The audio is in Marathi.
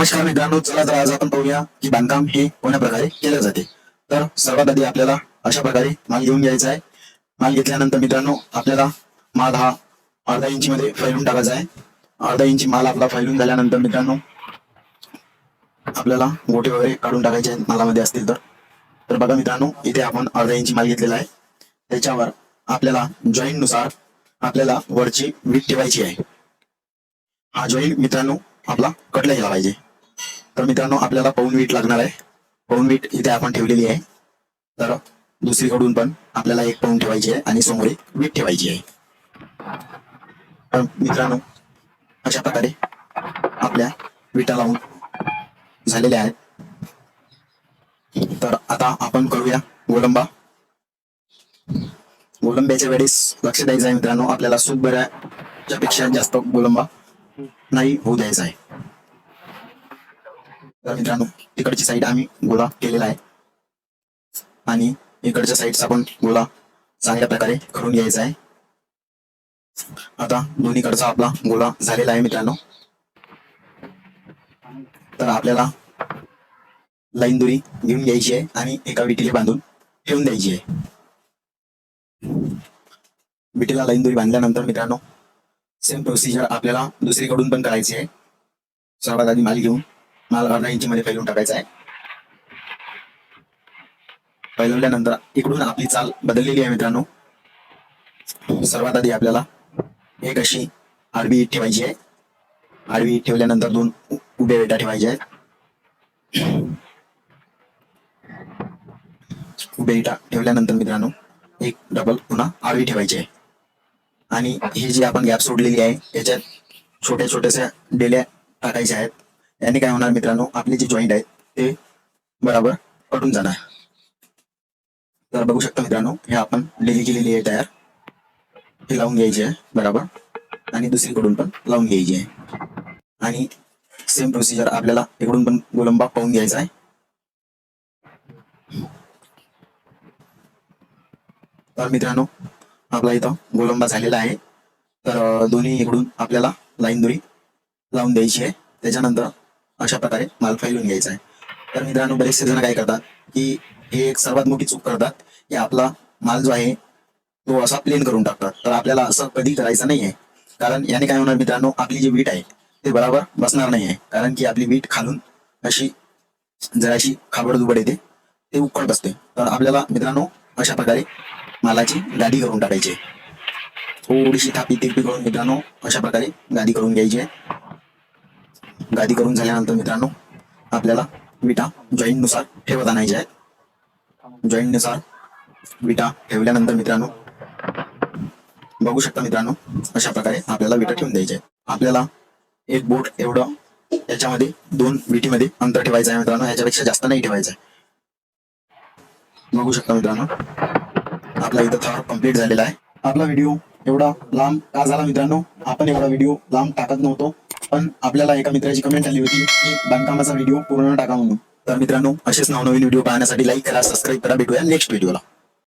नमस्कार मित्रांनो चला तर आज आपण पाहूया की बांधकाम हे कोण्या प्रकारे केले जाते. तर सर्वात आधी आपल्याला अशा प्रकारे माल घेऊन घ्यायचा आहे. माल घेतल्यानंतर मित्रांनो आपल्याला माल हा अर्धा इंची मध्ये फैलून टाकायचा आहे. अर्धा इंची माल आपला फैलून झाल्यानंतर मित्रांनो आपल्याला गोटे वगैरे काढून टाकायचे आहेत मालामध्ये असतील तर. तर बघा मित्रांनो इथे आपण अर्धा इंची माल घेतलेला आहे. त्याच्यावर आपल्याला जॉईंटनुसार आपल्याला वरची वीट ठेवायची आहे. हा जॉईंट मित्रांनो आपला कटला गेला पाहिजे. तर मित्रांनो आपल्याला पाऊन वीट लागणार आहे. पाऊन वीट इथे आपण ठेवलेली आहे. तर दुसरीकडून पण आपल्याला एक पाऊन ठेवायची आहे आणि समोर एक वीट ठेवायची आहे. तर मित्रांनो अशा प्रकारे आपल्या विटा लावून झालेल्या आहेत. तर आता आपण करूया गोलंबा. गोलंब्याच्या वेळेस लक्ष द्यायचं आहे मित्रांनो आपल्याला सूट बऱ्याच्या पेक्षा जास्त गोलंबा नाही होऊ द्यायचा आहे. तर मित्रांनो तिकडची साईड आम्ही गोळा केलेला आहे. आणि इकडच्या साईडचा पण गोळा चांगल्या प्रकारे करून घ्यायचा आहे. आता दोन्हीकडचा आपला गोळा झालेला आहे मित्रांनो. तर आपल्याला लाईन दोरी घेऊन घ्यायची आहे आणि एका विटीला बांधून ठेवून द्यायची आहे. विटीला लाईन दोरी बांधल्यानंतर मित्रांनो सेम प्रोसिजर आपल्याला दुसरीकडून पण करायची आहे. सर्वात आधी माल घेऊन माल अर्धा इंची मध्ये फैलून टाकायचा आहे. फैलवल्यानंतर इकडून आपली चाल बदललेली आहे मित्रांनो. सर्वात आधी आपल्याला एक अशी आरबी ठेवायची आहे. आरबी ठेवल्यानंतर दोन उ- उभ्या वेटा ठेवायच्या आहेत. उभ्या विटा ठेवल्यानंतर मित्रांनो एक डबल पुन्हा आरवी ठेवायची आहे. आणि ही जी आपण गॅप सोडलेली आहे याच्यात छोट्या छोट्याशा डेल्या टाकायच्या आहेत. याने काय होणार मित्रांनो? आपले जे जॉईंट आहेत ते बरोबर कटून जाणार. तर बघू शकता मित्रांनो हे आपण डेली केलेली आहे टायर हे लावून घ्यायचे आहे बरोबर. आणि दुसरीकडून पण लावून घ्यायची आहे. आणि सेम प्रोसिजर आपल्याला इकडून पण गोलंबा पाहून घ्यायचा आहे. तर मित्रांनो आपला इथं गोलंबा झालेला आहे. तर दोन्ही इकडून आपल्याला लाईन दोरी लावून द्यायची आहे. त्याच्यानंतर अशा प्रकारे माल फैलून घ्यायचा आहे. तर मित्रांनो बरेचसे जण काय करतात की हे एक सर्वात मोठी चूक करतात की आपला माल जो आहे तो असा प्लेन करून टाकतात. तर आपल्याला असं कधी करायचं नाही आहे. कारण याने काय होणार मित्रांनो आपली जी वीट आहे ते बरोबर बसणार नाही आहे. कारण की आपली वीट खालून अशी जराशी खाबड दुबड येते ते उकळ बसते तर आपल्याला मित्रांनो अशा प्रकारे मालाची गादी करून टाकायची थोडीशी थापी तिरपी करून मित्रांनो अशा प्रकारे गादी करून घ्यायची आहे. गादी करून झाल्यानंतर मित्रांनो आपल्याला विटा जॉईंटनुसार ठेवत आणायच्या आहेत. जॉईंटनुसार विटा ठेवल्यानंतर मित्रांनो बघू शकता मित्रांनो अशा प्रकारे आपल्याला विटा ठेवून द्यायच्या आपल्याला एक बोट एवढं याच्यामध्ये दोन विटीमध्ये अंतर ठेवायचं आहे मित्रांनो याच्यापेक्षा जास्त नाही ठेवायचं आहे. बघू शकता मित्रांनो आपला इथं थर कंप्लीट झालेला आहे. आपला व्हिडिओ एवढा लांब का झाला मित्रांनो? आपण एवढा व्हिडिओ लांब टाकत नव्हतो. पण आपल्याला एका मित्राची कमेंट आली होती की बांधकामाचा व्हिडिओ पूर्ण टाका म्हणून. तर मित्रांनो असेच नवनवीन व्हिडिओ पाहण्यासाठी लाईक करा सबस्क्राईब करा भेटूया नेक्स्ट व्हिडिओला